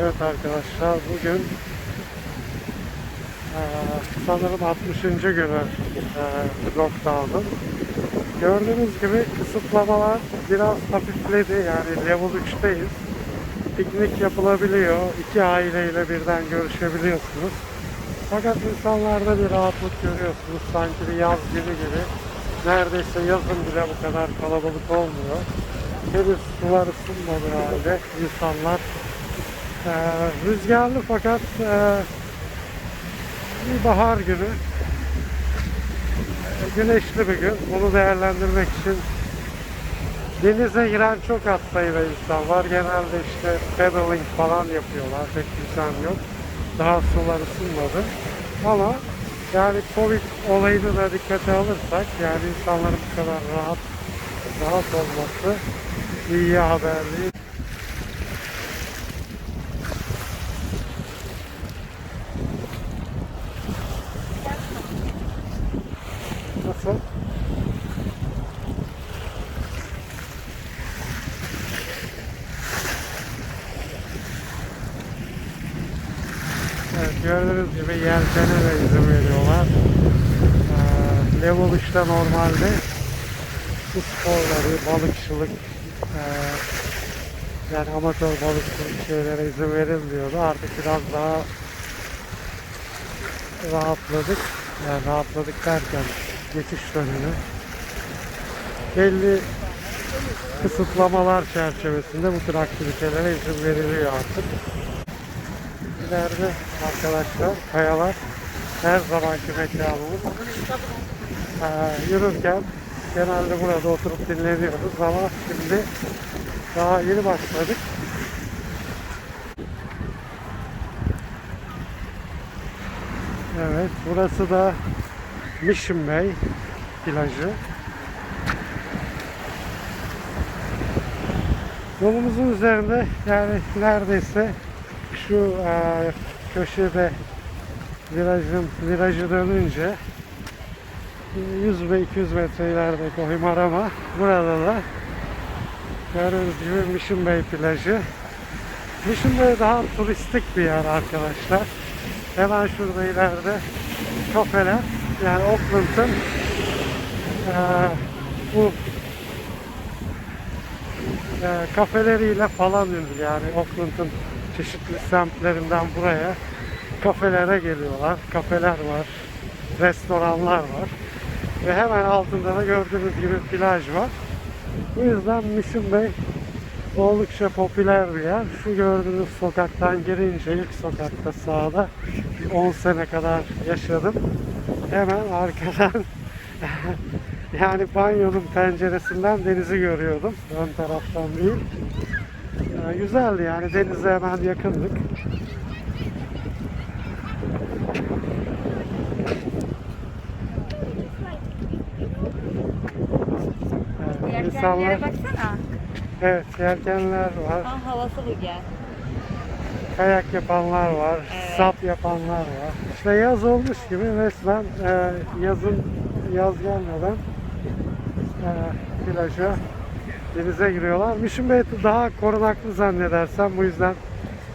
Evet arkadaşlar bugün eee, sanırım 60. günü eee lockdown'un. Gördüğünüz gibi kısıtlamalar biraz hafifledi yani level 3'teyiz. Piknik yapılabiliyor. iki aileyle birden görüşebiliyorsunuz. Fakat insanlarda bir rahatlık görüyorsunuz. Sanki bir yaz günü gibi. Neredeyse yazın bile bu kadar kalabalık olmuyor. Henüz sular ısınmadı halde insanlar ee, rüzgarlı fakat e, bir bahar günü. E, güneşli bir gün. Bunu değerlendirmek için denize giren çok az sayıda insan var. Genelde işte paddling falan yapıyorlar. Pek insan yok. Daha sular ısınmadı. Ama yani Covid olayını da dikkate alırsak yani insanların bu kadar rahat rahat olması iyi haberli. Nasıl? Evet, gördüğünüz gibi yelkene de izin veriyorlar. Ee, level 3'te normalde su sporları, balıkçılık, ee, yani amatör balıkçılık şeylere izin verilmiyordu. Artık biraz daha rahatladık. Yani rahatladık derken geçiş dönemi. Belli kısıtlamalar çerçevesinde bu tür aktivitelere izin veriliyor artık. İleride arkadaşlar kayalar her zamanki mekanımız. Ee, yürürken genelde burada oturup dinleniyoruz ama şimdi daha yeni başladık. Evet, burası da Mission Bay plajı. Yolumuzun üzerinde yani neredeyse şu e, köşede virajın virajı dönünce e, 100 ve 200 metre ileride Kohimarama. Burada da gördüğünüz gibi Mission Bay plajı. Mission Bay daha turistik bir yer arkadaşlar. Hemen şurada ileride kafeler. Yani Auckland'ın eee, bu eee, kafeleriyle falan ünlü. Yani Auckland'ın çeşitli semtlerinden buraya kafelere geliyorlar. Kafeler var, restoranlar var. Ve hemen altında da gördüğünüz gibi plaj var. Bu yüzden Mission Bay oldukça popüler bir yer. Şu gördüğünüz sokaktan girince ilk sokakta sağda bir 10 sene kadar yaşadım. Hemen arkadan yani banyonun penceresinden denizi görüyordum. Ön taraftan değil. Güzeldi yani denize hemen yakındık. Evet, insanlar, baksana. evet yelkenler var. Tam havası bu gel. kayak yapanlar var, Evet. sap yapanlar var. İşte yaz olmuş gibi resmen e, yazın yaz gelmeden e, plaja denize giriyorlar. Mission Bay daha korunaklı zannedersem bu yüzden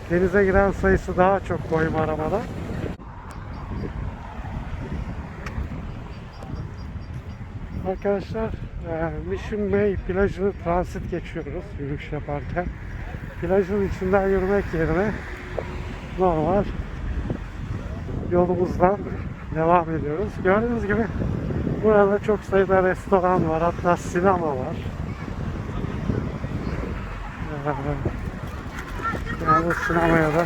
denize giren sayısı daha çok koyum aramada. Arkadaşlar e, Mission Bay plajını transit geçiyoruz yürüyüş yaparken. Plajın içinden yürümek yerine normal yolumuzdan devam ediyoruz. Gördüğünüz gibi burada çok sayıda restoran var. Hatta sinema var. Yani sinemaya da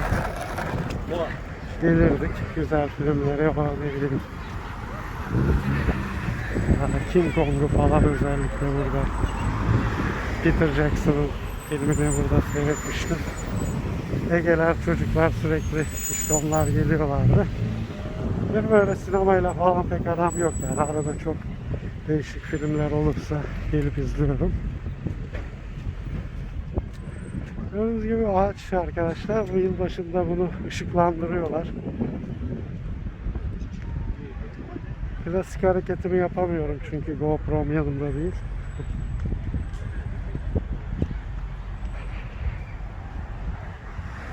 gelirdik. Güzel filmlere ne bileyim. Yani King Kong'u falan özellikle burada. Peter Jackson'ın filmini burada seyretmiştim. Egeler çocuklar sürekli işte onlar geliyorlardı. Benim böyle sinemayla falan pek aram yok yani arada çok değişik filmler olursa gelip izliyorum. Gördüğünüz gibi ağaç arkadaşlar. Bu yıl başında bunu ışıklandırıyorlar. Klasik hareketimi yapamıyorum çünkü GoPro'm yanımda değil.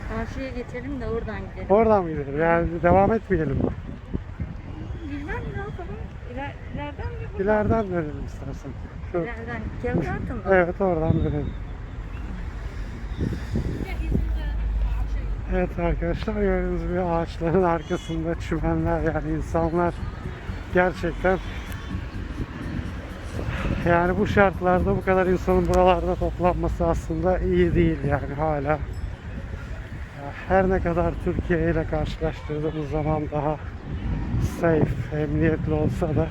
Karşıya geçelim de oradan gidelim. Oradan mı gidelim? Yani devam etmeyelim mi? Bilmem ne yapalım. İler, ileriden mi? İleriden dönelim istersen. Şu, İleriden. Kelgartın mı? evet oradan dönelim. Evet arkadaşlar gördüğünüz gibi ağaçların arkasında çimenler yani insanlar gerçekten yani bu şartlarda bu kadar insanın buralarda toplanması aslında iyi değil yani hala. Her ne kadar Türkiye ile karşılaştırdığımız zaman daha safe, emniyetli olsa da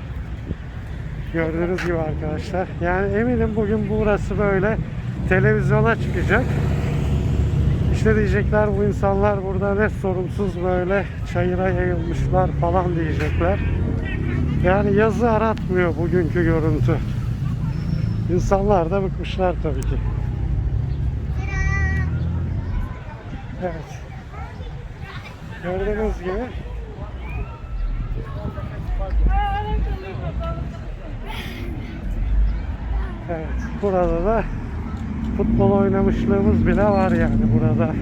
gördüğünüz gibi arkadaşlar. Yani eminim bugün burası böyle televizyona çıkacak. İşte diyecekler bu insanlar burada ne sorumsuz böyle çayıra yayılmışlar falan diyecekler. Yani yazı aratmıyor bugünkü görüntü. İnsanlar da bıkmışlar tabii ki. Evet. Gördüğünüz gibi Evet, burada da futbol oynamışlığımız bile var yani burada.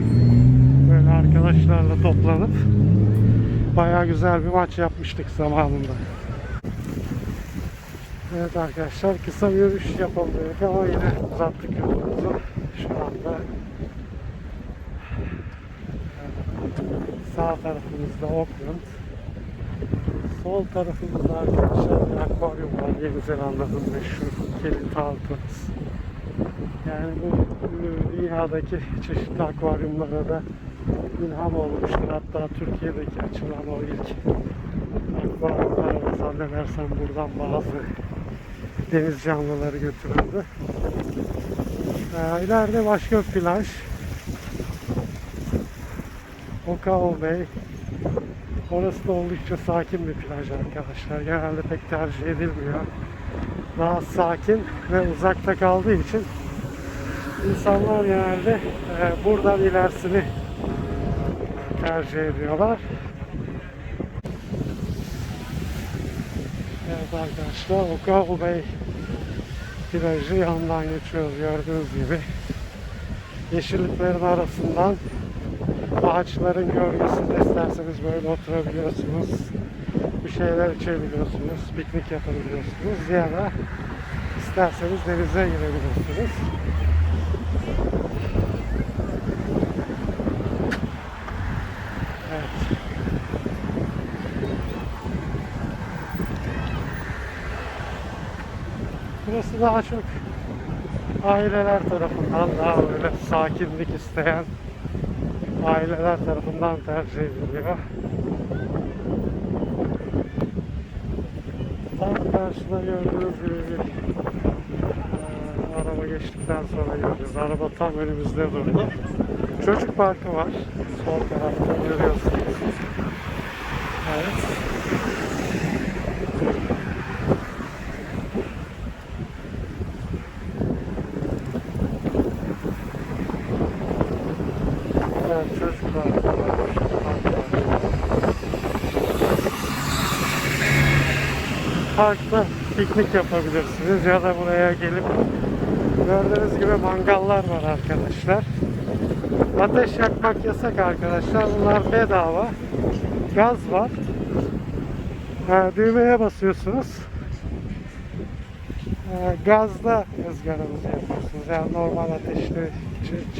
Böyle arkadaşlarla toplanıp bayağı güzel bir maç yapmıştık zamanında. Evet arkadaşlar kısa bir yürüyüş yapalım ama yine uzattık yolumuzu. Şu anda sağ tarafımızda Auckland. Sol tarafımızda arkadaşlar bir akvaryum var. Yeni Zelanda'nın meşhur Kelit Altınız. Yani bu dünyadaki çeşitli akvaryumlara da ilham olmuştur. Hatta Türkiye'deki açılan o ilk akvaryumlara zannedersem buradan bazı deniz canlıları götürüldü. Ee, başka bir plaj. Okao Bay. Orası da oldukça sakin bir plaj arkadaşlar. Genelde pek tercih edilmiyor. Daha sakin ve uzakta kaldığı için insanlar genelde e, buradan ilerisini tercih ediyorlar. Evet arkadaşlar Okao Bay plajı yandan geçiyoruz gördüğünüz gibi. Yeşilliklerin arasından ağaçların gölgesinde isterseniz böyle oturabiliyorsunuz. Bir şeyler içebiliyorsunuz, piknik yapabiliyorsunuz ya da isterseniz denize girebilirsiniz. Burası daha çok aileler tarafından daha böyle sakinlik isteyen aileler tarafından tercih ediliyor. Tam karşıda gördüğünüz gibi bir e, araba geçtikten sonra göreceğiz. Araba tam önümüzde durdu. Çocuk parkı var. Sol tarafta görüyorsunuz. Evet. Evet, çocuk parkı var. Park var. Parkta piknik yapabilirsiniz ya da buraya gelip gördüğünüz gibi mangallar var arkadaşlar. Ateş yakmak yasak arkadaşlar. Bunlar bedava. Gaz var. Ha, düğmeye basıyorsunuz. Ha, gazda ızgaranızı yapıyorsunuz. Yani normal ateşli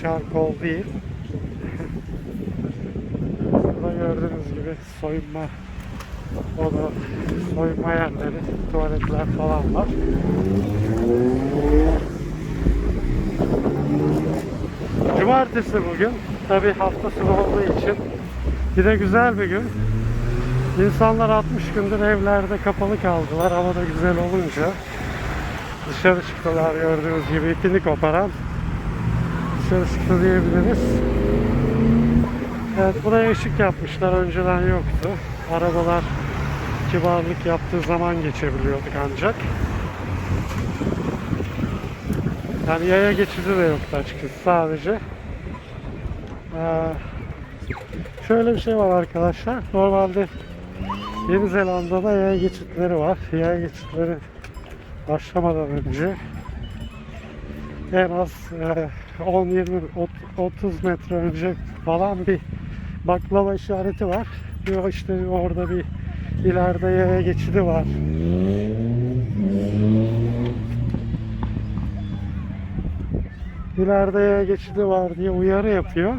çarkol değil. Burada gördüğünüz gibi soyunma oda, soyunma yerleri, tuvaletler falan var. Cumartesi bugün. Tabi hafta sonu olduğu için. De güzel bir gün. İnsanlar 60 gündür evlerde kapalı kaldılar. Hava da güzel olunca. Dışarı çıktılar gördüğünüz gibi ipini koparan. Dışarı çıktı diyebiliriz. Evet buraya ışık yapmışlar. Önceden yoktu. Arabalar kibarlık yaptığı zaman geçebiliyorduk ancak. Yani yaya geçidi de yoktu açıkçası. Sadece Ee, şöyle bir şey var arkadaşlar. Normalde Yeni Zelanda'da yaya geçitleri var. Yaya geçitleri başlamadan önce en az e, 10-20 ot- 30 metre önce falan bir baklava işareti var. Diyor işte orada bir ileride yaya geçidi var. İleride yaya geçidi var diye uyarı yapıyor.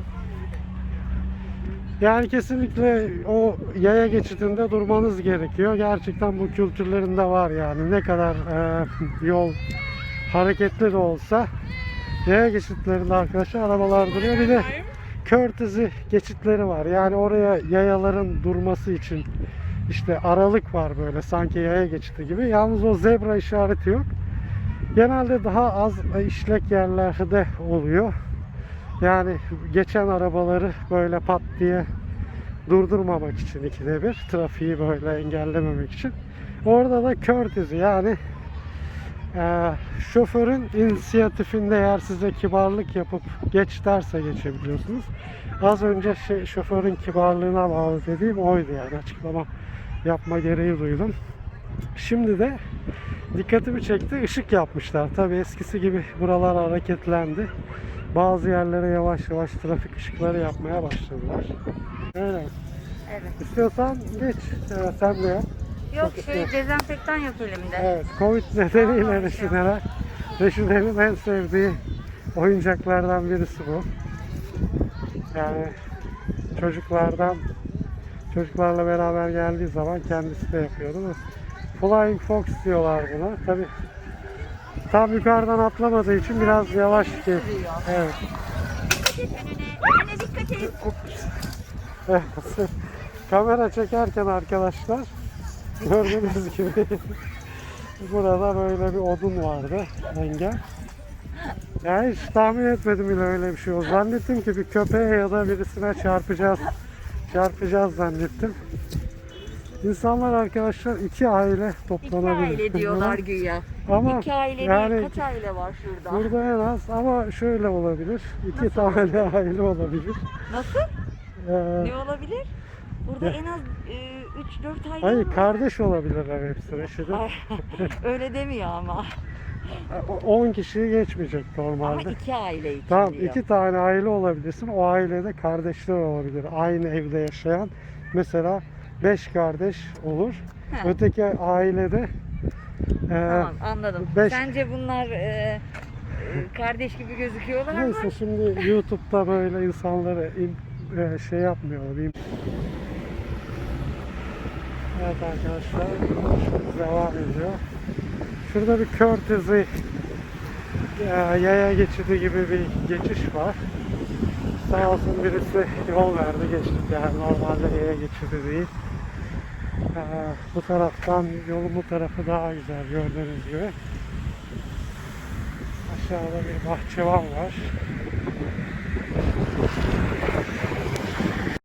Yani kesinlikle o yaya geçidinde durmanız gerekiyor. Gerçekten bu kültürlerinde var yani. Ne kadar e, yol hareketli de olsa yaya geçitlerinde arkadaşlar arabalar duruyor. Bir de courtesy geçitleri var. Yani oraya yayaların durması için işte aralık var böyle sanki yaya geçidi gibi. Yalnız o zebra işareti yok. Genelde daha az işlek yerlerde oluyor. Yani geçen arabaları böyle pat diye durdurmamak için ikide bir trafiği böyle engellememek için. Orada da courtesy yani eee, şoförün inisiyatifinde eğer size kibarlık yapıp geç derse geçebiliyorsunuz. Az önce şey, şoförün kibarlığına bağlı dediğim oydu yani açıklama yapma gereği duydum. Şimdi de dikkatimi çekti ışık yapmışlar. Tabi eskisi gibi buralar hareketlendi. Bazı yerlere yavaş yavaş trafik ışıkları yapmaya başladılar. Öyle. Evet. İstiyorsan geç. Evet, sen de yap. Yok Çok istiyorum. dezenfektan yok elimde. Evet, Covid nedeniyle Aa, Reşineler. Reşine'nin en sevdiği oyuncaklardan birisi bu. Yani çocuklardan çocuklarla beraber geldiği zaman kendisi de yapıyordu. Flying Fox diyorlar buna. Tabi tam yukarıdan atlamadığı için biraz yavaş ki. Evet. Anne dikkat et. Evet. Kamera çekerken arkadaşlar gördüğünüz gibi burada böyle bir odun vardı engel. Ya hiç tahmin etmedim bile öyle bir şey oldu. Zannettim ki bir köpeğe ya da birisine çarpacağız. Çarpacağız zannettim. İnsanlar arkadaşlar iki aile İki toplanabilir. aile diyorlar güya. Ama İki aile yani değil kaç aile var şurada? burada en az ama şöyle olabilir. İki tane aile olabilir. Nasıl? Ee, Ne olabilir? Burada Ya. en az 3-4 aile hayır kardeş olabilirler hepsi Reşit'in. Ay, Öyle demiyor ama. 10 kişiyi geçmeyecek Ama normalde. iki aile için Tamam diyor. iki tane aile olabilirsin. O ailede kardeşler olabilir. Aynı evde yaşayan. Mesela 5 kardeş olur. He. Öteki ailede e, Tamam anladım. beş- Sence bunlar e, e, kardeş gibi gözüküyorlar ama neyse şimdi YouTube'da böyle insanları in- e, şey yapmıyorlar. Evet arkadaşlar devam ediyor. Şurada bir courtesy e, yaya geçidi gibi bir geçiş var. Sağ olsun birisi yol verdi geçtik yani normalde yaya geçidi değil. Ee, bu taraftan yolun bu tarafı daha güzel gördüğünüz gibi. Aşağıda bir bahçıvan var.